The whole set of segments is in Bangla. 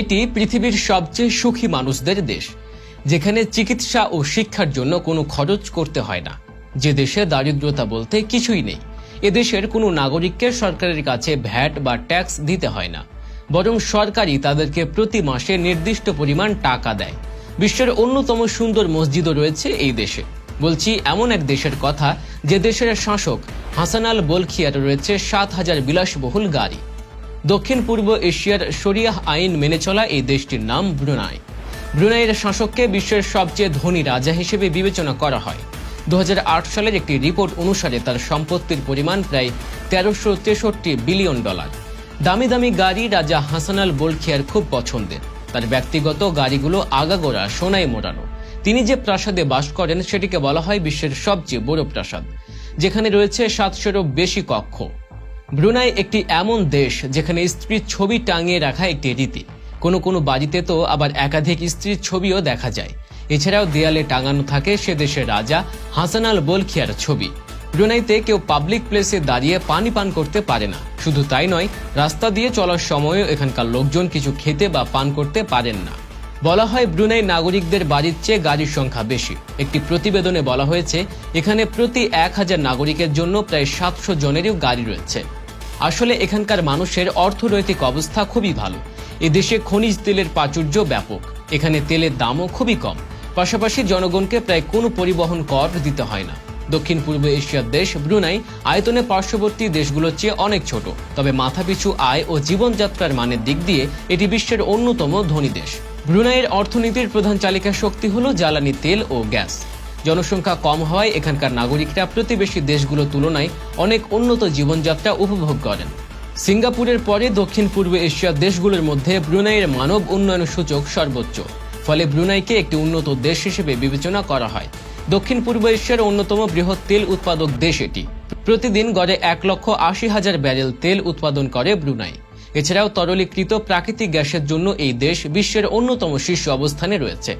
এটি পৃথিবীর সবচেয়ে সুখী মানুষদের দেশ, যেখানে চিকিৎসা ও শিক্ষার জন্য কোনো খরচ করতে হয় না। যে দেশে দারিদ্রতা বলতে কিছুই নেই এদেশের কোনো নাগরিককে সরকারের কাছে ভ্যাট বা ট্যাক্স দিতে হয় না, বরং সরকারই তাদেরকে প্রতি মাসে নির্দিষ্ট পরিমাণ টাকা দেয়। বিশ্বের অন্যতম সুন্দর মসজিদও রয়েছে এই দেশে। বলছি এমন এক দেশের কথা, যে দেশের শাসক হাসানাল বলখিয়ার রয়েছে সাত হাজার বিলাসবহুল গাড়ি। দক্ষিণ পূর্ব এশিয়ার শরিয়াহ আইন মেনে চলা এই দেশটির নাম ব্রুনাই। ব্রুনাইয়ের শাসককে বিশ্বের সবচেয়ে ধনী রাজা হিসেবে বিবেচনা করা হয়। দু হাজার আট সালের একটি রিপোর্ট অনুসারে তার সম্পত্তির পরিমাণ প্রায় তেরোশো তেষট্টি বিলিয়ন ডলার। দামি দামি গাড়ি রাজা হাসানাল বোলখিয়ার খুব পছন্দের। তার ব্যক্তিগত গাড়িগুলো আগাগোড়া সোনায় মোড়ানো। তিনি যে প্রাসাদে বাস করেন, সেটিকে বলা হয় বিশ্বের সবচেয়ে বড় প্রাসাদ, যেখানে রয়েছে সাতশোরও বেশি কক্ষ। ব্রুনাই একটি এমন দেশ যেখানে স্ত্রীর ছবি টাঙিয়ে রাখা একটি রীতি। কোনো কোনো বাড়িতে তো আবার একাধিক স্ত্রীর ছবিও দেখা যায়। এছাড়াও দেয়ালে টাঙানো থাকে সে দেশের রাজা হাসান আল বলখিয়ার ছবি। ব্রুনাইতে কেউ পাবলিক প্লেসে দাঁড়িয়ে পানি পান করতে পারে না। শুধু তাই নয়, রাস্তা দিয়ে চলার সময়ও এখানকার লোকজন কিছু খেতে বা পান করতে পারেন না। বলা হয় ব্রুনাই নাগরিকদের বাড়ির চেয়ে গাড়ির সংখ্যা বেশি। একটি প্রতিবেদনে বলা হয়েছে, এখানে প্রতি এক হাজার নাগরিকের জন্য প্রায় সাতশো জনেরও গাড়ি রয়েছে। আসলে এখানকার মানুষের অর্থনৈতিক অবস্থা খুবই ভালো। এদেশে খনিজ তেলের প্রাচুর্য ব্যাপক। এখানে তেলের দামও খুবই কম। পাশাপাশি জনগণকে প্রায় কোনো পরিবহন কর দিতে হয় না। দক্ষিণ পূর্ব এশিয়ার দেশ ব্রুনাই আয়তনে পার্শ্ববর্তী দেশগুলোর চেয়ে অনেক ছোট। তবে মাথাপিছু আয় ও জীবনযাত্রার মানের দিক দিয়ে এটি বিশ্বের অন্যতম ধনী দেশ। ব্রুনাইয়ের অর্থনীতির প্রধান চালিকা শক্তি হল জ্বালানি তেল ও গ্যাস। জনসংখ্যা কম হওয়ায় এখানকার নাগরিকরা প্রতিবেশী দেশগুলোর তুলনায় অনেক উন্নত জীবনযাত্রা উপভোগ করেন। সিঙ্গাপুরের পরে দক্ষিণ পূর্ব এশিয়ার দেশগুলোর মধ্যে ব্রুনাইয়ের মানব উন্নয়ন সূচক সর্বোচ্চ। ফলে ব্রুনাইকে একটি উন্নত দেশ হিসেবে বিবেচনা করা হয়। দক্ষিণ পূর্ব এশিয়ার অন্যতম বৃহৎ তেল উৎপাদক দেশ এটি। প্রতিদিন গড়ে এক লক্ষ আশি হাজার ব্যারেল তেল উৎপাদন করে ব্রুনাই। এছাড়াও তরলীকৃত প্রাকৃতিক গ্যাসের জন্য এই দেশ বিশ্বের অন্যতম শীর্ষ অবস্থানে রয়েছে।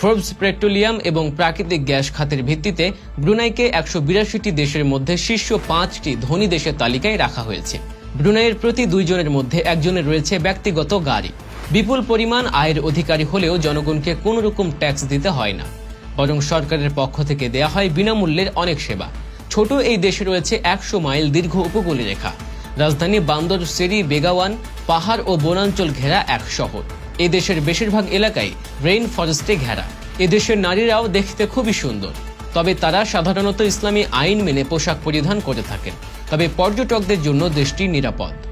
ফোর্বস পেট্রোলিয়াম এবং প্রাকৃতিক গ্যাস খাতের ভিত্তিতে ব্রুনাইকে একশো বিরাশিটি দেশের মধ্যে শীর্ষ পাঁচটি ধনী দেশের তালিকায় রাখা হয়েছে। ব্রুনাইয়ের প্রতি দুইজনের মধ্যে একজনের রয়েছে ব্যক্তিগত গাড়ি। বিপুল পরিমাণ আয়ের অধিকারী হলেও জনগণকে কোনো রকম ট্যাক্স দিতে হয় না। বরং সরকারের পক্ষ থেকে দেয়া হয় বিনামূল্যের অনেক সেবা। ছোট এই দেশে রয়েছে একশো মাইল দীর্ঘ উপকূলী রেখা রাজধানী বান্দর সেরি বেগাওয়ান, পাহাড় ও বনাঞ্চল ঘেরা এক শহর। এদেশের দেশের বেশিরভাগ এলাকায় রেইন ফরেস্টে ঘেরা। এদেশের নারীরাও দেখতে খুবই সুন্দর। তবে তারা সাধারণত ইসলামী আইন মেনে পোশাক পরিধান করে থাকেন। তবে পর্যটকদের জন্য দেশটি নিরাপদ।